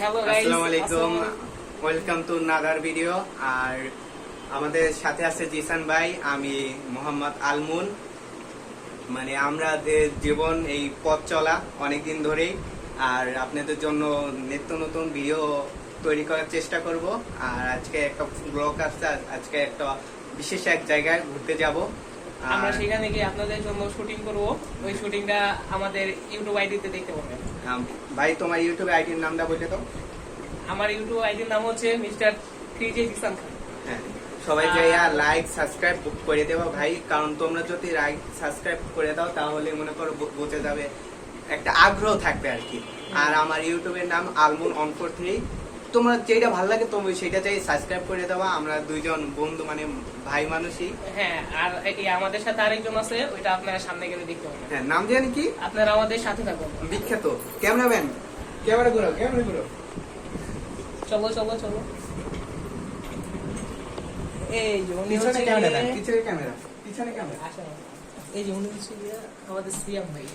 Hello আসসালামু আলাইকুম welcome to another video আর আমাদের সাথে আছে জিসান ভাই আমি মোহাম্মদ আলমুন। মানে আমরা জীবন এই পথ চলা অনেকদিন ধরেই। আর আপনাদের জন্য নিত্য নতুন ভিডিও তৈরি করার চেষ্টা করব। আর আজকে একটা ব্লগ আসছে আজকে একটা বিশেষ এক জায়গায় ঘুরতে যাব। আমরা সেখানে গিয়ে আপনাদের জন্য শুটিং করব। ওই শুটিংটা আমাদের ইউটিউব আইডিতে দেখতে পাবেন ভাই তোমার ইউটিউবে আইডির নামটা বলে তো আমার ইউটিউব আইডির নাম হচ্ছে mister three J Jisan Khan. হ্যাঁ সবাই যাইয়া লাইক সাবস্ক্রাইব করে দেবা ভাই। কারণ তোমরা যদি লাইক সাবস্ক্রাইব করে দাও তাহলে মনে করো বুঝে যাবে একটা আগ্রহ থাকবে আর কি। আর আমার ইউটিউবের নাম আলমুন অনফোর থ্রি। তোমরা যেটা ভালো লাগে তুমি সেটা চাই সাবস্ক্রাইব করে দেওয়া আমরা দুইজন বন্ধু মানে ভাই মানুষই। হ্যাঁ আর এই আমাদের সাথে আরেকজন আছে ওইটা আপনারা সামনে গেলে দেখতে পাবেন। হ্যাঁ নাম জানি কি? আপনারা আমাদের সাথে থাকুন। বিখ্যাত। ক্যামেরাম্যান ক্যামেরা ঘুরো ক্যামেরা ঘুরো চলো চলো চলো। এই যে উনি পিছনে হচ্ছে ক্যামেরা পিছনে ক্যামেরা পিছনে ক্যামেরা। আসেন। এই যে উনি হচ্ছে আমাদের সিএম ভাই।